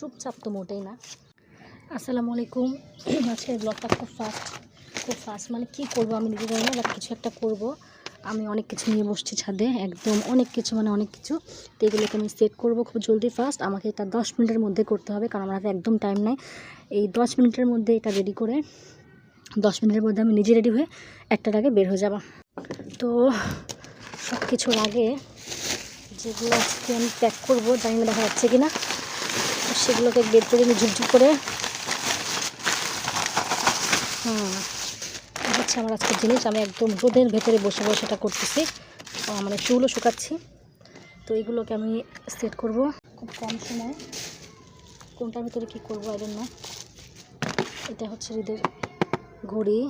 চুপচাপ তো মোটেই না। আসসালামু আলাইকুম। আজকের ব্লগটা খুব ফাস্ট খুব ফাস্ট মানে কি করব আমি নিজে জানি না বাট কিছু একটা করব। আমি অনেক কিছু নিয়ে বসছি ছাদে, একদম অনেক কিছু মানে অনেক কিছু। তো এগুলোকে আমি সেট করব খুব জলদি ফাস্ট আমাকে এটা দশ মিনিটের মধ্যে করতে হবে, কারণ আমার হাতে একদম টাইম নাই। এই দশ মিনিটের মধ্যে এটা রেডি করে, দশ মিনিটের মধ্যে আমি নিজে রেডি হয়ে একটার আগে বের হয়ে যাব। তো সব কিছুর আগে যেগুলো আজকে আমি প্যাক করব, জানি না দেখা যাচ্ছে কি না সেগুলোকে বের করে আমি ঝুপঝুপ করে। এই হচ্ছে আমার আজকের জিনিস। আমি একদম রোদের ভেতরে বসে বসে এটা করতেছি। মানে চুলও শুকাচ্ছি। তো এইগুলোকে আমি সেট করব খুব কম সময়। কোনটার ভিতরে কী করব আই না এটা হচ্ছে হৃদের ঘড়ি।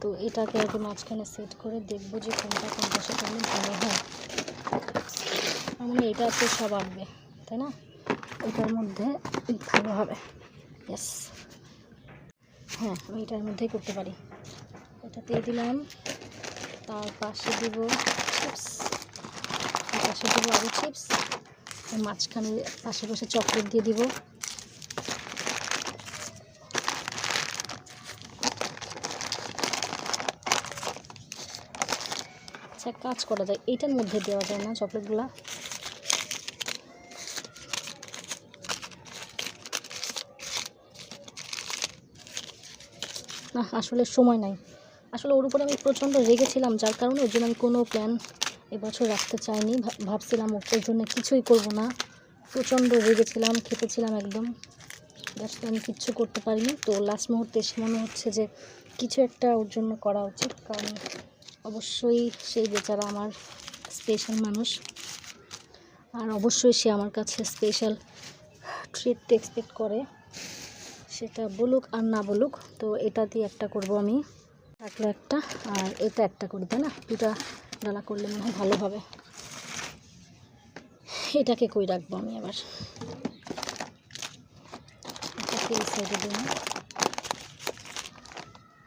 তো এটাকে কি মাঝখানে সেট করে দেখব যে কোনটা কোনটা সেটা আমি ভালো হয়। মনে এটা তো সব আঁকবে, তাই না? এটার মধ্যে ভালো হবে। ইয়েস হ্যাঁ আমি এটার মধ্যেই করতে পারি। এটাতে দিলাম। তার পাশে দিব চিপস তার পাশে দিব আরও চিপস মাঝখানে পাশে পাশে চকলেট দিয়ে দিব। আচ্ছা কাজ করা যায়। এইটার মধ্যে দেওয়া যায় না চকলেটগুলো না আসলে সময় নাই। আসলে ওর উপরে আমি প্রচণ্ড রেগেছিলাম, যার কারণে ওর জন্য আমি কোনো প্ল্যান এবছর রাখতে চাইনি। ভাবছিলাম ওর জন্য কিছুই করব না। প্রচণ্ড রেগেছিলাম খেতেছিলাম একদম। জাস্ট আমি কিচ্ছু করতে পারিনি। তো লাস্ট মুহূর্তে এসে মনে হচ্ছে যে কিছু একটা ওর জন্য করা উচিত। কারণ অবশ্যই সেই বেচারা আমার স্পেশাল মানুষ, আর অবশ্যই সে আমার কাছে স্পেশাল ট্রিট এক্সপেক্ট করে। সেটা বলুক আর না বলুক, তো এটা দিয়ে একটা করব আমি। থাকল একটা, আর এটা একটা করি, তাই না? দুটা ডালা করলে মনে হয় ভালো হবে। এটাকে কই রাখব আমি আবার?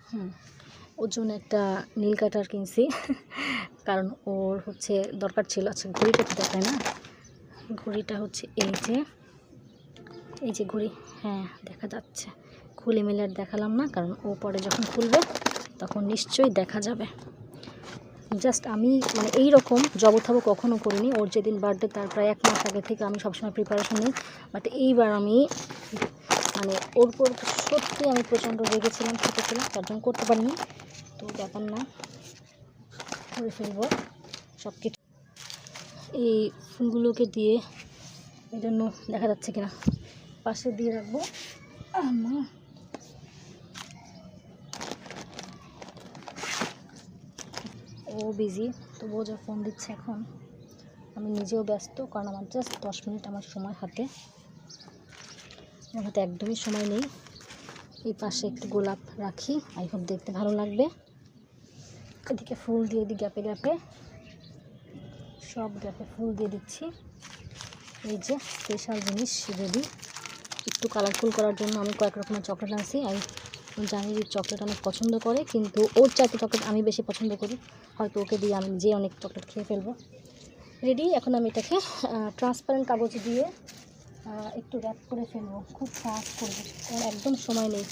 হুম ওর জন্য একটা নীল কাটার কিনছি, কারণ ওর হচ্ছে দরকার ছিল আচ্ছা ঘড়িটা তো দেখায় না? ঘড়িটা হচ্ছে এই যে এই যে ঘড়ি হ্যাঁ দেখা যাচ্ছে। খুলে মিলে আর দেখালাম না, কারণ ও পরে যখন খুলবে, তখন নিশ্চয়ই দেখা যাবে। জাস্ট আমি মানে এই রকম জবথাবো কখনো করিনি। ওর যেদিন বার্থডে তার প্রায় এক মাস আগে থেকে আমি সবসময় প্রিপারেশন নিই। বাট এইবার আমি মানে ওর উপর সত্যি আমি প্রচণ্ড রেগেছিলাম খেতেছিলাম তার জন্য করতে পারিনি। তো ব্যাপার না, করে ফেলব সব কিছু এই ফুলগুলোকে দিয়ে এই জন্য দেখা যাচ্ছে কিনা। পাশে দিয়ে রাখব। আমা ও বিজি তবুও যা ফোন দিচ্ছে এখন। আমি নিজেও ব্যস্ত কারণ আমার জাস্ট দশ মিনিট আমার সময় হাতে। আমার হাতে একদমই সময় নেই। এই পাশে একটু গোলাপ রাখি। আই হোপ দেখতে ভালো লাগবে। এদিকে ফুল দিয়ে দিই গ্যাপে গ্যাপে। সব গ্যাপে ফুল দিয়ে দিচ্ছি। এই যে স্পেশাল জিনিস রেডি একটু কালারফুল করার জন্য আমি কয়েক রকমের চকলেট আনছি। আমি জানি যে চকলেট অনেক পছন্দ করে, কিন্তু ওর চাইতে চকলেট আমি বেশি পছন্দ করি। হয়তো ওকে দিয়ে আমি যে অনেক চকলেট খেয়ে ফেলব। রেডি এখন আমি এটাকে ট্রান্সপারেন্ট কাগজ দিয়ে একটু র্যাপ করে ফেলব। খুব ফাস্ট করব একদম সময় নেই।